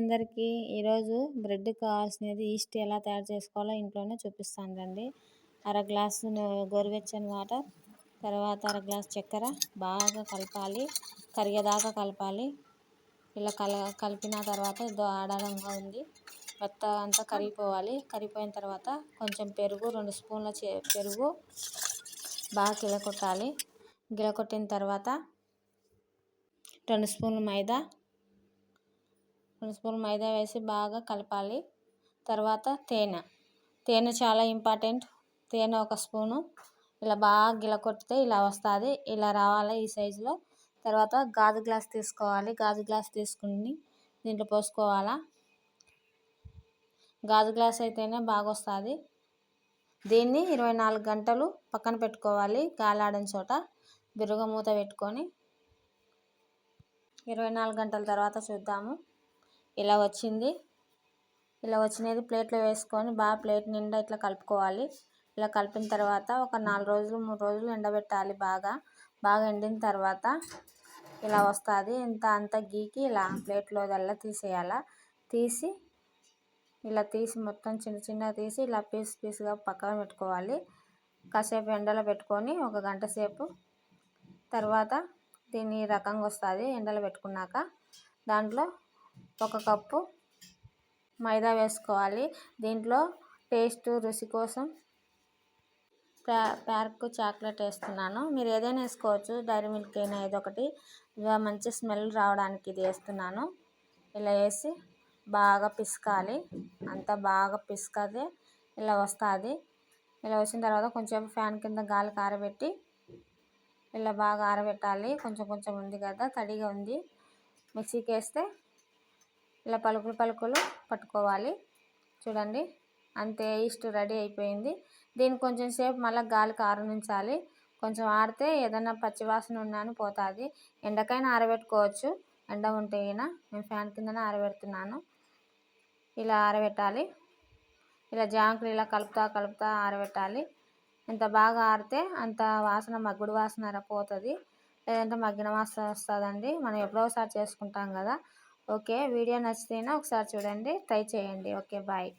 అందరికీ ఈరోజు బ్రెడ్ కావాల్సినది ఈస్ట్ ఎలా తయారు చేసుకోవాలో ఇంట్లోనే చూపిస్తాను రండి. అర గ్లాసు గోరువెచ్చని వాటర్ తర్వాత అర గ్లాస్ చక్కెర బాగా కలపాలి కరిగేదాకా కలపాలి. ఇలా కల కలిపిన తర్వాత ఇదో ఆడాలంగా ఉంది. మొత్తం అంతా కరిగిపోవాలి. కరిగిపోయిన తర్వాత కొంచెం పెరుగు రెండు స్పూన్ల పెరుగు బాగా గిలకొట్టాలి గిలకొట్టిన తర్వాత రెండు స్పూన్లు మైదా రెండు స్పూన్ మైదా వేసి బాగా కలపాలి. తర్వాత తేనె. తేనె చాలా ఇంపార్టెంట్. తేనె ఒక స్పూను. ఇలా బాగా గిలకొట్టితే ఇలా వస్తుంది. ఇలా రావాలి ఈ సైజులో. తర్వాత గాజు గ్లాస్ తీసుకోవాలి. గాజు గ్లాస్ తీసుకుని దీంట్లో పోసుకోవాలా. గాజు గ్లాస్ అయితేనే బాగా వస్తుంది. దీన్ని ఇరవై నాలుగు గంటలు పక్కన పెట్టుకోవాలి గాలాడిన చోట. బిరుగ మూత పెట్టుకొని ఇరవై నాలుగు గంటల తర్వాత చూద్దాము. ఇలా వచ్చింది. ఇలా వచ్చినది ప్లేట్లో వేసుకొని బాగా ప్లేట్ నిండా ఇట్లా కలుపుకోవాలి. ఇలా కలిపిన తర్వాత ఒక నాలుగు రోజులు మూడు రోజులు ఎండబెట్టాలి బాగా. బాగా ఎండిన తర్వాత ఇలా వస్తుంది. ఇంత అంత గీకి ఇలా ప్లేట్లో దల్లా తీసేయాల. తీసి ఇలా తీసి మొత్తం చిన్న చిన్నగా తీసి ఇలా పీస్ పీస్గా పక్కన పెట్టుకోవాలి. కాసేపు ఎండలో పెట్టుకొని ఒక గంట సేపు తర్వాత దీన్ని రకంగా వస్తుంది ఎండలో పెట్టుకున్నాక. దాంట్లో ఒక కప్పు మైదా వేసుకోవాలి. దీంట్లో టేస్ట్ రుచి కోసం ప్యా ప్యార్క్ చాక్లెట్ వేస్తున్నాను. మీరు ఏదైనా వేసుకోవచ్చు. డైరీ మిల్క్ అయినా ఏదో ఒకటి. మంచి స్మెల్ రావడానికి ఇది వేస్తున్నాను. ఇలా వేసి బాగా పిసకాలి. అంతా బాగా పిసుకది ఇలా వస్తుంది. ఇలా వచ్చిన తర్వాత కొంచెం ఫ్యాన్ కింద గాలి కారబెట్టి ఇలా బాగా ఆరబెట్టాలి. కొంచెం కొంచెం ఉంది కదా తడిగా ఉంది. మిక్సీకి వేస్తే ఇలా పలుకులు పలుకులు పట్టుకోవాలి. చూడండి అంతే ఈస్ట్ రెడీ అయిపోయింది. దీన్ని కొంచెం సేపు మళ్ళీ గాలికి ఆరనించాలి. కొంచెం ఆడితే ఏదైనా పచ్చివాసన ఉన్నాను పోతుంది. ఎండకైనా ఆరబెట్టుకోవచ్చు. ఎండ ఉంటే అయినా నేను ఫ్యాన్ కిందనే ఆరబెడుతున్నాను. ఇలా ఆరబెట్టాలి. ఇలా జాంకులు ఇలా కలుపుతా కలుపుతా ఆరబెట్టాలి. ఎంత బాగా ఆరితే అంత వాసన మగ్గుడు వాసన పోతుంది. లేదంటే మగ్గిన వాసన వస్తుందండి. మనం ఎప్పుడో ఒకసారి చేసుకుంటాం కదా. ఓకే వీడియో నచ్చితేనే ఒకసారి చూడండి. ట్రై చేయండి. Okay bye.